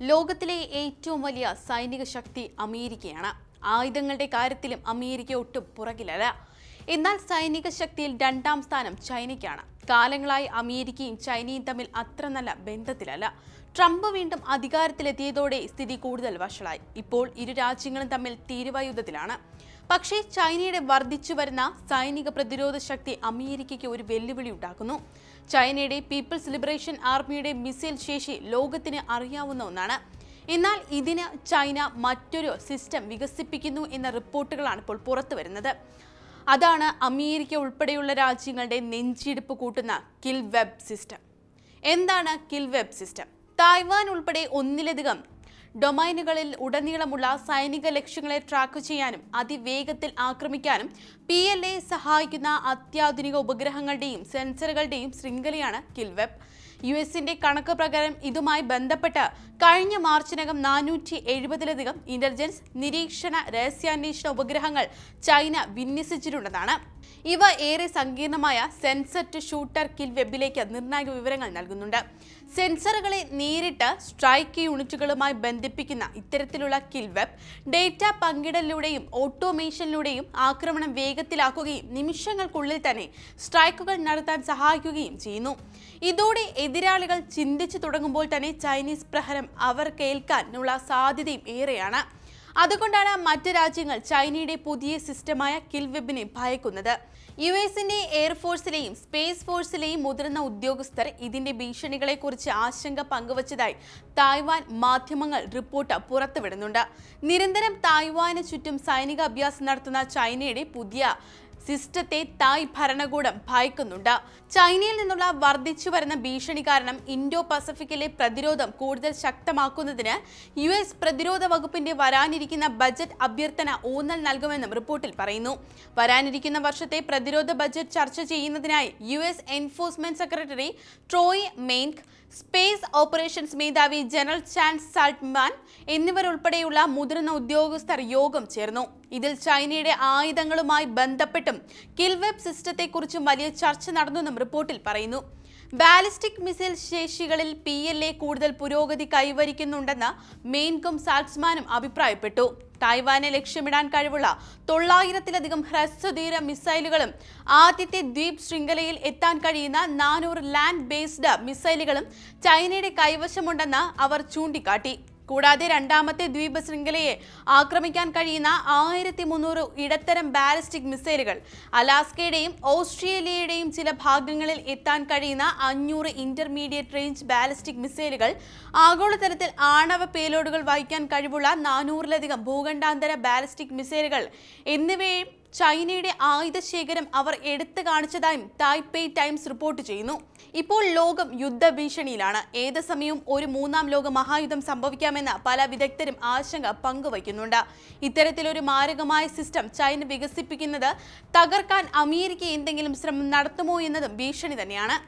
ലോകത്തിലെ ഏറ്റവും വലിയ സൈനിക ശക്തി അമേരിക്കയാണ്. ആയുധങ്ങളുടെ കാര്യത്തിലും അമേരിക്ക ഒട്ടും പുറകിലല്ല. എന്നാൽ സൈനിക ശക്തിയിൽ രണ്ടാം സ്ഥാനം ചൈനയ്ക്കാണ്. കാലങ്ങളായി അമേരിക്കയും ചൈനയും തമ്മിൽ അത്ര നല്ല ബന്ധത്തിലല്ല. ട്രംപ് വീണ്ടും അധികാരത്തിലെത്തിയതോടെ സ്ഥിതി കൂടുതൽ വഷളായി. ഇപ്പോൾ ഇരു രാജ്യങ്ങളും തമ്മിൽ തീരുവായുധത്തിലാണ് പക്ഷേ ചൈനയുടെ വർദ്ധിച്ചു വരുന്ന സൈനിക പ്രതിരോധ ശക്തി അമേരിക്കയ്ക്ക് ഒരു വെല്ലുവിളി ഉണ്ടാക്കുന്നു. ചൈനയുടെ പീപ്പിൾസ് ലിബറേഷൻ ആർമിയുടെ മിസൈൽ ശേഷി ലോകത്തിന് അറിയാവുന്ന ഒന്നാണ്. എന്നാൽ ഇതിന് ചൈന മറ്റൊരു സിസ്റ്റം വികസിപ്പിക്കുന്നു എന്ന റിപ്പോർട്ടുകളാണ് ഇപ്പോൾ പുറത്തു വരുന്നത്. അതാണ് അമേരിക്ക ഉൾപ്പെടെയുള്ള രാജ്യങ്ങളുടെ നെഞ്ചിടിപ്പ് കൂട്ടുന്ന കിൽ വെബ് സിസ്റ്റം എന്താണ് കിൽ വെബ് സിസ്റ്റം തായ്വാൻ ഉൾപ്പെടെ ഒന്നിലധികം ഡൊമൈനുകളിൽ ഉടനീളമുള്ള സൈനിക ലക്ഷ്യങ്ങളെ ട്രാക്ക് ചെയ്യാനും അതിവേഗത്തിൽ ആക്രമിക്കാനും പി എൽ എ സഹായിക്കുന്ന അത്യാധുനിക ഉപഗ്രഹങ്ങളുടെയും സെൻസറുകളുടെയും ശൃംഖലയാണ് കിൽവെബ് യു എസിന്റെ കണക്ക് പ്രകാരം ഇതുമായി ബന്ധപ്പെട്ട് കഴിഞ്ഞ മാർച്ചിനകം നാനൂറ്റി എഴുപതിലധികം ഇന്റലിജൻസ് നിരീക്ഷണ രഹസ്യാന്വേഷണ ഉപഗ്രഹങ്ങൾ ചൈന വിന്യസിച്ചിട്ടുണ്ടെന്നാണ്. ഇവ ഏറെ സങ്കീർണമായ സെൻസർ ടു ഷൂട്ടർ കിൽ വെബിലേക്ക് നിർണായക വിവരങ്ങൾ നൽകുന്നുണ്ട്. സെൻസറുകളെ നേരിട്ട് സ്ട്രൈക്ക് യൂണിറ്റുകളുമായി ബന്ധിപ്പിക്കുന്ന ഇത്തരത്തിലുള്ള കിൽ വെബ് ഡേറ്റ പങ്കിടലിലൂടെയും ഓട്ടോമേഷനിലൂടെയും ആക്രമണം വേഗത്തിലാക്കുകയും നിമിഷങ്ങൾക്കുള്ളിൽ തന്നെ സ്ട്രൈക്കുകൾ നടത്താൻ സഹായിക്കുകയും ചെയ്യുന്നു. ഇതോടെ എതിരാളികൾ ചിന്തിച്ചു തുടങ്ങുമ്പോൾ തന്നെ ചൈനീസ് പ്രഹരം അവർ കേൾക്കാനുള്ള സാധ്യതയും ഏറെയാണ്. അതുകൊണ്ടാണ് മറ്റ് രാജ്യങ്ങൾ ചൈനയുടെ പുതിയ സിസ്റ്റമായ കിൽവെബിനെ ഭയക്കുന്നത്. യു എസിന്റെ എയർഫോഴ്സിലെയും സ്പേസ് ഫോഴ്സിലെയും മുതിർന്ന ഉദ്യോഗസ്ഥർ ഇതിന്റെ ഭീഷണികളെക്കുറിച്ച് ആശങ്ക പങ്കുവച്ചതായി തായ്വാൻ മാധ്യമങ്ങൾ റിപ്പോർട്ട് പുറത്തുവിടുന്നുണ്ട്. നിരന്തരം തായ്വാന് ചുറ്റും സൈനിക അഭ്യാസം നടത്തുന്ന ചൈനയുടെ പുതിയ സിസ്റ്റത്തെ തായ് ഭരണകൂടം ഭയക്കുന്നുണ്ട്. ചൈനയിൽ നിന്നുള്ള വർദ്ധിച്ചു വരുന്ന ഭീഷണി കാരണം ഇൻഡോ പസഫിക്കിലെ പ്രതിരോധം കൂടുതൽ ശക്തമാക്കുന്നതിന് യു എസ് പ്രതിരോധ വകുപ്പിന്റെ വരാനിരിക്കുന്ന ബജറ്റ് അഭ്യർത്ഥന ഊന്നൽ നൽകുമെന്നും റിപ്പോർട്ടിൽ പറയുന്നു. വരാനിരിക്കുന്ന വർഷത്തെ പ്രതിരോധ ബജറ്റ് ചർച്ച ചെയ്യുന്നതിനായി U S enforcement secretary Troy Meink space operations മേധാവി ജനറൽ ചാൻസ് സാൾട്ട്മാൻ എന്നിവരുൾപ്പെടെയുള്ള മുതിർന്ന ഉദ്യോഗസ്ഥർ യോഗം ചേർന്നു. ഇതിൽ ചൈനയുടെ ആയുധങ്ങളുമായി ബന്ധപ്പെട്ടും കിൽവെബ് സിസ്റ്റത്തെക്കുറിച്ചും വലിയ ചർച്ച നടന്നെന്നും റിപ്പോർട്ടിൽ പറയുന്നു. ബാലിസ്റ്റിക് മിസൈൽ ശേഷികളിൽ പി എൽ എ കൂടുതൽ പുരോഗതി കൈവരിക്കുന്നുണ്ടെന്ന് മെയിൻകും സാൽസ്മാനും അഭിപ്രായപ്പെട്ടു. തായ്വാനെ ലക്ഷ്യമിടാൻ കഴിവുള്ള തൊള്ളായിരത്തിലധികം ഹ്രസ്വദൂര മിസൈലുകളും ആദ്യത്തെ ദ്വീപ് ശൃംഖലയിൽ എത്താൻ കഴിയുന്ന നാനൂറ് ലാൻഡ് ബേസ്ഡ് മിസൈലുകളും ചൈനയുടെ കൈവശമുണ്ടെന്ന് അവർ ചൂണ്ടിക്കാട്ടി. കൂടാതെ രണ്ടാമത്തെ ദ്വീപ് ശൃംഖലയെ ആക്രമിക്കാൻ കഴിയുന്ന ആയിരത്തി മുന്നൂറ് ഇടത്തരം ബാലിസ്റ്റിക് മിസൈലുകൾ അലാസ്കയുടെയും ഓസ്ട്രേലിയയുടെയും ചില ഭാഗങ്ങളിൽ എത്താൻ കഴിയുന്ന അഞ്ഞൂറ് ഇന്റർമീഡിയറ്റ് റേഞ്ച് ബാലിസ്റ്റിക് മിസൈലുകൾ ആഗോളതലത്തിൽ ആണവ പേലോഡുകൾ വഹിക്കാൻ കഴിവുള്ള നാനൂറിലധികം ഭൂഖണ്ഡാന്തര ബാലിസ്റ്റിക് മിസൈലുകൾ എന്നിവയും ചൈനയുടെ ആയുധശേഖരം അവർ എടുത്തു കാണിച്ചതായും തായ്പേയ് ടൈംസ് റിപ്പോർട്ട് ചെയ്യുന്നു. ഇപ്പോൾ ലോകം യുദ്ധഭീഷണിയിലാണ്. ഏത് സമയവും ഒരു മൂന്നാം ലോക മഹായുദ്ധം സംഭവിക്കാമെന്ന് പല വിദഗ്ധരും ആശങ്ക പങ്കുവയ്ക്കുന്നുണ്ട്. ഇത്തരത്തിലൊരു മാരകമായ സിസ്റ്റം ചൈന വികസിപ്പിക്കുന്നത് തകർക്കാൻ അമേരിക്ക എന്തെങ്കിലും ശ്രമം നടത്തുമോ എന്നതും ഭീഷണി തന്നെയാണ്.